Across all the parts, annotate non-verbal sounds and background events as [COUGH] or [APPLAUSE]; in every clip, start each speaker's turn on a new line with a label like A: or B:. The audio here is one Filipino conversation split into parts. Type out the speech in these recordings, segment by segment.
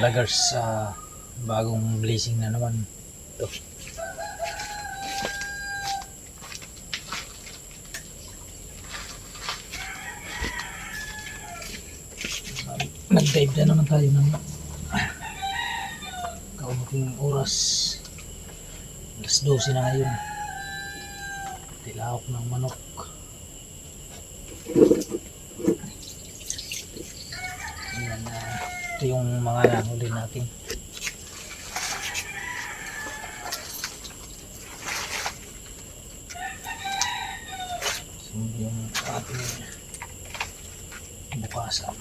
A: vloggers sa bagong blazing na naman. Ito. Nag-dive na naman tayo ng kaunting oras. Alas 12 na ngayon. Tilawak ng manok. Ito yung mga nahuli natin. So, yung ating bukasan.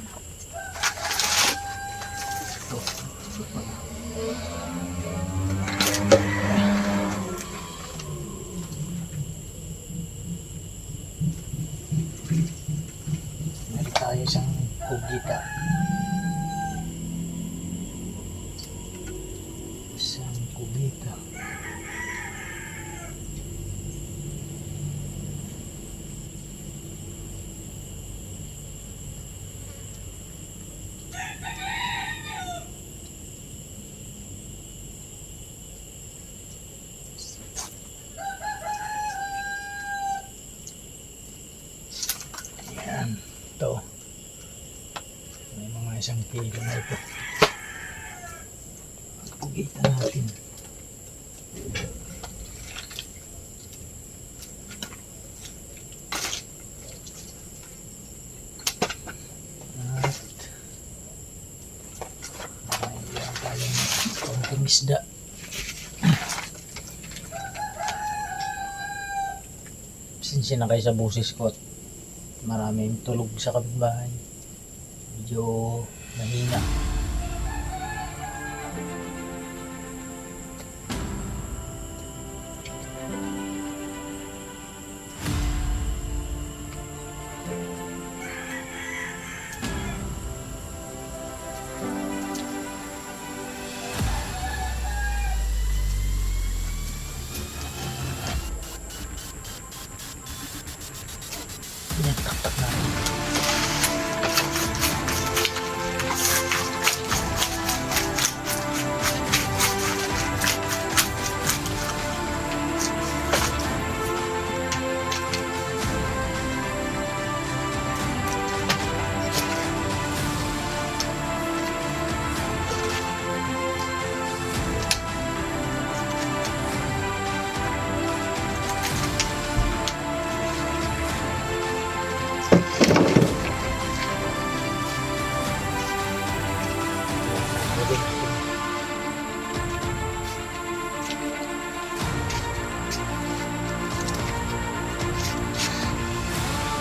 A: Ito. Meron tayo isang kugita. Isang kubita. Ayan. Ito. May mga isang kilo na ito. Pugita natin. At mayroon tayong konting isda. Sinsya na kayo sa busis ko at maraming tulog sa kapitbahay. Medyo mahina.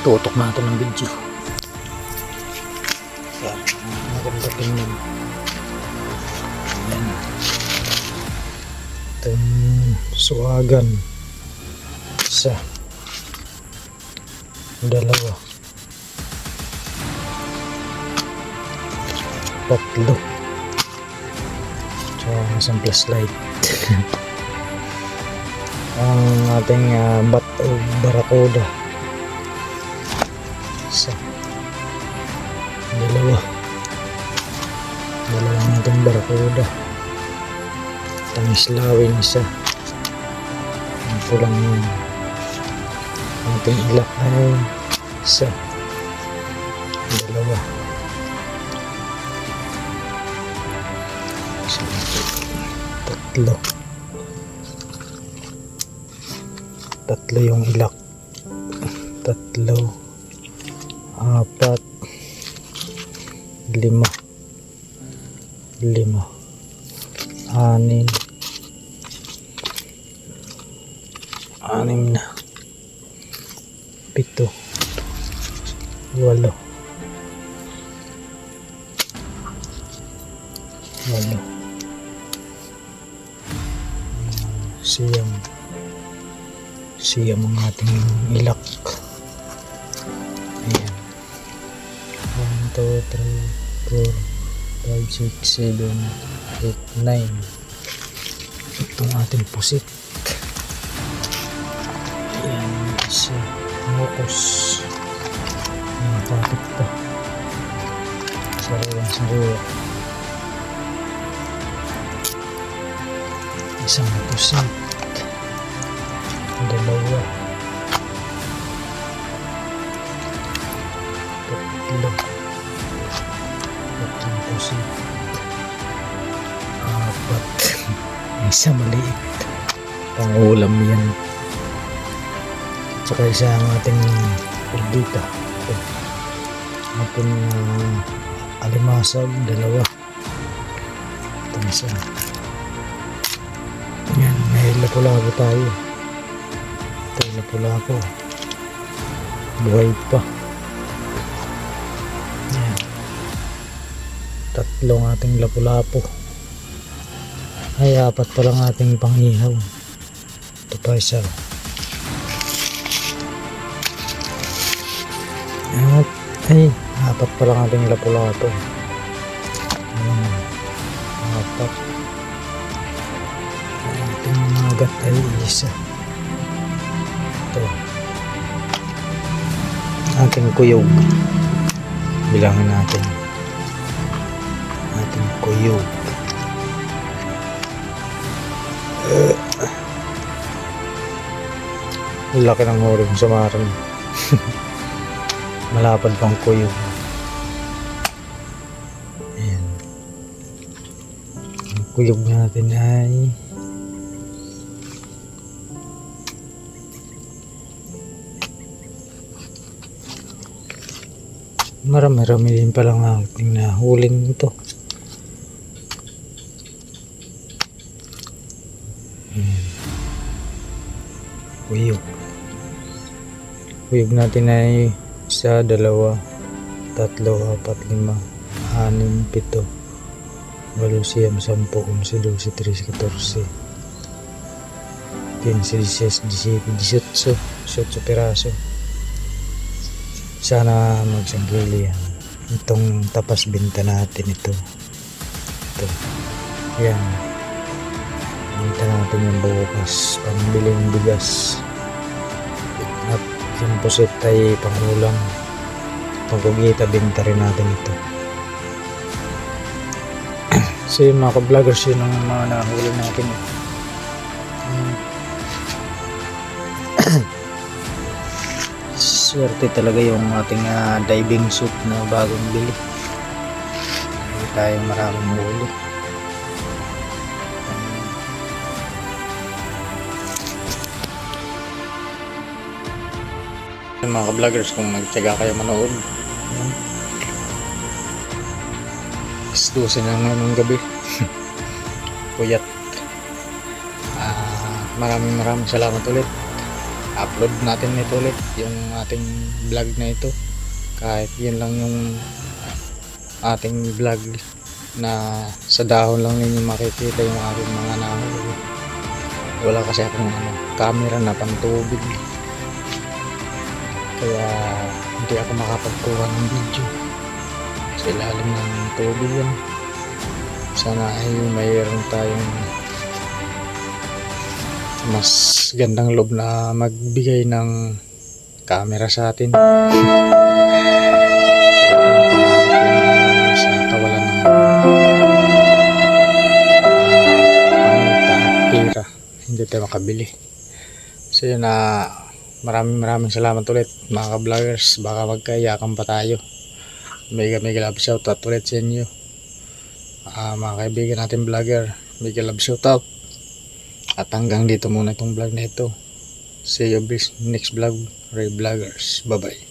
A: Tutok na ito ng video. Yan, maganda tingnan. Yan. Itong suwagan. Isa. Dalawa. Tatlo. Tsaka isang flashlight. [LAUGHS] Ang ating uh, bat o barakuda. Isa. Dalawa. Dalawa natin barakuda. Tangislawin isa. Ang pulang yun. Ating ilak ay isa. Dalawa. Isa. Tatlo. Tatlo yung ilak. Tatlo apat. Lima. Lima. Anim. Anim na. Pito. Walo. Walo. Siyam. Siyam ang ating ilak 2, 3, 4, 5, 6, 7, 8, 9. Itong ating pusit. Ayan, kasi mokos. Nakapapit pa. Sariwang sariwa. Isang pusit. Dalawa. Dalawa. Isa maliit. Pangulam yan. Tsaka isa ang ating perdita. Ito. Ating uh, alimasag, dalawa. Ito isa. Yan, may lapu-lapu tayo. Ito, lapu-lapu. Buhay pa. Yan. Tatlong ating lapu-lapu. Ay, apat pa lang ating pangihaw. Ito pa isa. At, ay, apat pa lang ating lapu-lapu. Ayan. Apat. Ating mga gat ay isa. Ito. Ating kuyog. Bilangin natin. Ating kuyog. Laki ng huli sa maran. [LAUGHS] Malapad pang kuyog. Ayan. Ang kuyog natin ay marami-rami din palang ating nahuling ito. Ayan. Kuyog. Kuyog natin ay isa, dalawa, tatlo, apat, lima, anim, pito, walo, siyam, sampu, umsi, dulsi, tris, katorse, quince, disyes, disiti, disotso, disotso piraso. Sana magsanggili yan. Itong tapas binta natin ito. Ito. Yan. Binta natin yung bukas. Pambiling bigas. At yung pusit ay pangulam. Pagkugita, binta rin natin ito. [CLEARS THROAT] so yung mga ka-vloggers yun ang mga nahuli natin. [CLEARS THROAT] Swerte talaga yung ating ah, diving suit na bagong bili. Hindi tayo maraming huli. Yung mga ka-vloggers kung nagtyaga kayo manood. Alas 12 na ngayon ng gabi. [LAUGHS] Puyat. Ah, maraming maraming salamat ulit. Upload natin ito ulit yung ating vlog na ito. Kahit yun lang yung ating vlog na sa dahon lang ninyo makikita yung aking mga nahuli. Wala kasi akong ano, camera na pantubig. Kaya hindi ako makapagkuha ng video. Sa ilalim ng tubig yan. Sana ay mayroon tayong mas gandang loob na magbigay ng camera sa atin. sa kawalan ng uh, pera. Hindi tayo makabili. So yun na maraming maraming salamat ulit mga ka-vloggers. Baka magkayakan pa tayo. Mega mega love shoutout ulit sa inyo. Ah, mga kaibigan natin vlogger. Mega love shoutout. At hanggang dito muna itong vlog na ito. See you next vlog, Ray Vloggers. Bye-bye.